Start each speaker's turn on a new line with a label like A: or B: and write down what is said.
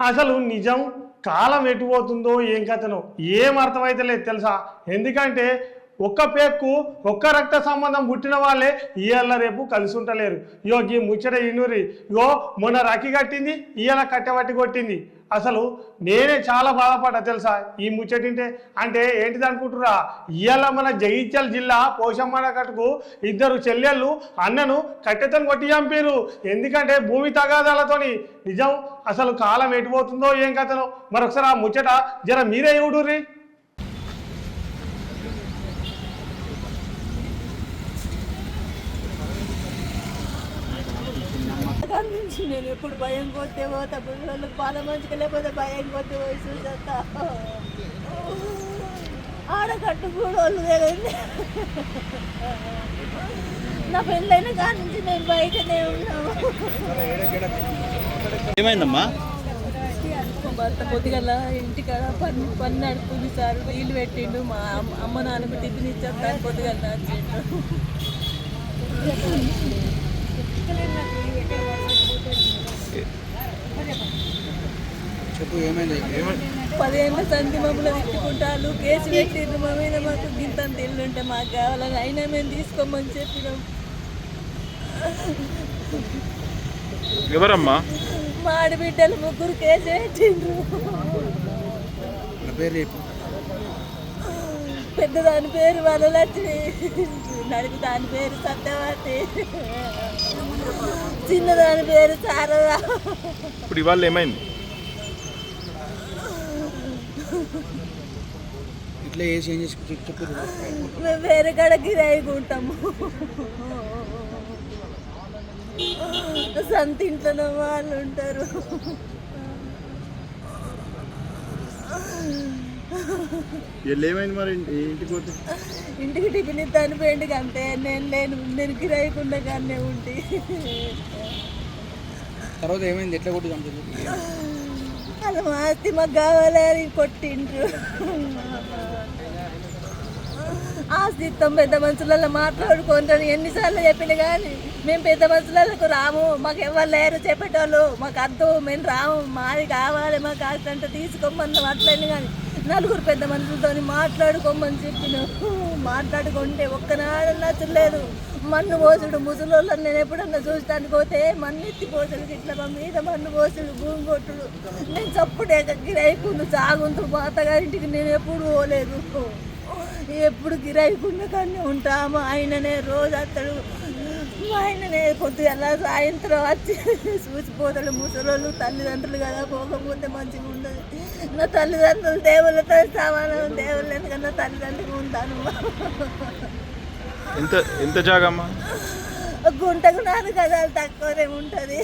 A: అసలు నిజం కాలం ఎటుపోతుందో ఏం కథనో ఏం అర్థమైతలేదు తెలుసా? ఎందుకంటే ఒక్క పేక్కు ఒక్క రక్త సంబంధం పుట్టిన వాళ్ళే ఇవాళ రేపు కలిసి ఉంటలేరు ఇగో ఈ ముచ్చట ఇనురి. ఇగో మొన్న రకి కట్టింది ఇవాళ కట్టబట్టి కొట్టింది. అసలు నేనే చాలా బాధపడ్డా తెలుసా? ఈ ముచ్చటింటే అంటే ఏంటిది అనుకుంటురా ఇవాళ మన జగిత్యాల జిల్లా పోషమ్మన కట్టుకు ఇద్దరు చెల్లెళ్ళు అన్నను కట్టెతో కొట్టి చంపారు ఎందుకంటే భూమి తగాదాలతోని. నిజం అసలు కాలం ఎటుపోతుందో ఏం కథనో. మరొకసారి ఆ ముచ్చట జర మీరే ఇవుడుర్రి
B: దాని నుంచి నేను ఎప్పుడు భయం కొట్టే పోతా పిల్లలకు పాల మంచిగా లేకపోతే భయం కొట్టే పోయి చూసేస్తా ఆడకట్టు కూడా వాళ్ళు తెలియదు నా పెళ్ళైన కాడి నుంచి నేను బయటనే ఉన్నాను.
C: ఏమైందమ్మా?
B: భర్త పొద్దుగల ఇంటికాడ పని పని నడుపుతుంది సార్. వీలు పెట్టిండు మా అమ్మ- అమ్మ నాన్నకు టిఫిన్ ఇచ్చేస్తాను పొద్దుగల
C: చెప్పు ఏమైంది?
B: పదేళ్ళ సంధి మమ్మల్ని తిట్టుకుంటారు కేసు పెట్టిండ్రు మా మీద మాకు గింత ఇల్లుంటే మాకు కావాలని అయినా మేము తీసుకోమని చెప్పినాం.
C: ఎవరమ్మా?
B: మా ఆడబిడ్డలు ముగ్గురు కేసు పెట్టిండ్రు
C: పేరు చెప్పు
B: పెద్దదాని పేరు వరలక్ష్మి నడుపు దాని పేరు సత్యవతి. చిన్నదాని పేరు శారదా.
C: ఇప్పుడు ఇవాళ ఏమైంది? ఇట్లా ఏం చెప్పు
B: మేము వేరే కాడ గిరాయికుంటాము సంత ఇంట్లో వాళ్ళు ఉంటారు
C: వీళ్ళు ఏమైంది మరి ఇంటికి పోతే?
B: ఇంటికి టిఫిన్ ఇస్తాను పోయింది అంతే నేను లేను నేను గిరాయికుండా కానీ ఉండి
C: తర్వాత ఏమైంది? ఎట్లా కొట్టి చంపారు
B: అది మా ఆస్తి మాకు కావాలి అని కొట్టిండ్రు. ఆస్తి ఇస్తాం పెద్ద మనుషులలో మాట్లాడుకుంటాను. ఎన్నిసార్లు చెప్పిన కానీ మేము పెద్ద మనుషులకు రాము. మాకు ఎవరు లేరు చెప్పేటోళ్ళు. మాకు అర్థం మేము రాము. మాది కావాలి మాకు ఆస్తి అంటే తీసుకోమన్నాం అట్లని కానీ నలుగురు పెద్ద మనుషులతో మాట్లాడుకోమని చెప్పిన మాట్లాడుకుంటే ఒక్కనాడు చూడలేదు మన్ను పోసుడు ముసలోళ్ళని నేను ఎప్పుడన్నా చూస్తానికి పోతే మన్ను ఎత్తి పోసుడు ఇట్లా మా మీద మన్ను పోసుడు భూమి కొట్టుడు. నేను చప్పుడే గిరైకుండా సాగుంటూ మా నేను ఎప్పుడు పోలేదు. ఎప్పుడు గిరాయికుండా కానీ ఉంటాము. ఆయననే రోజు అత్తడు మా ఆయననే పొద్దుగల సాయంత్రం వచ్చి చూసిపోతాడు ముసలోళ్ళు తల్లిదండ్రులు కదా పోకపోతే మంచిగా ఉండదు. నా తల్లిదండ్రులు దేవుళ్ళతో సమానం దేవుళ్ళు ఎందుకన్నా తల్లిదండ్రులు ఉంటాను
C: ఎంత ఎంత జాగమ్మా
B: గుంటకు నాలుగు గదాలు తక్కువనే ఉంటుంది.